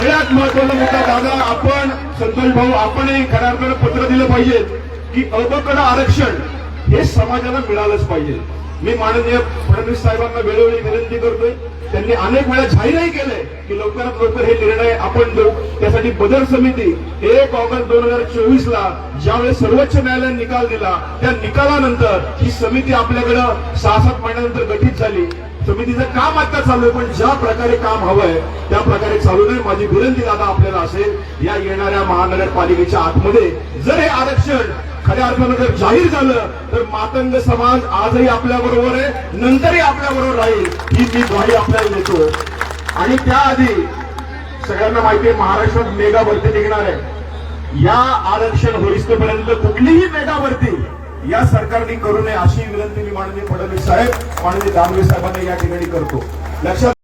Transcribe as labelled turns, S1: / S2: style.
S1: सगळ्यात महत्त्वाचा मुद्दा दादा आपण संतोष भाऊ आपणही खऱ्या अर्थानं पत्र दिलं पाहिजे की अबकड आरक्षण हे समाजाला मिळालंच पाहिजे. मी माननीय फडणवीस साहेबांना वेळोवेळी विनंती करतोय त्यांनी अनेक वेळा जाहीरही केलंय की लवकरात लवकर हे निर्णय आपण देऊ. त्यासाठी बदल समिती एक ऑगस्ट दोन हजार चोवीस ला ज्यावेळेस सर्वोच्च न्यायालयाने निकाल दिला त्या निकालानंतर ही समिती आपल्याकडं सहा सात महिन्यानंतर गठीत झाली. समितीचं काम आता चालू आहे पण ज्या प्रकारे काम हवंय त्या प्रकारे चालू नाही. माझी विनंती दादा आपल्याला असेल या येणाऱ्या महानगरपालिकेच्या आतमध्ये जर हे आरक्षण खऱ्या अर्थानं जर जाहीर झालं तर मातंग समाज आजही आपल्या बरोबर आहे नंतरही आपल्या बरोबर राहील ही मी ग्वाही आपल्याला देतो. आणि त्याआधी सगळ्यांना माहिती आहे महाराष्ट्रात मेगा भरती निघणार आहे. या आरक्षण होईस्तोपर्यंत कुठलीही मेगा भरती या सरकारने करू नये अशी विनंती मी माननीय फडणवीस साहेब माननीय दानवे साहेबांना या ठिकाणी करतो. लक्षात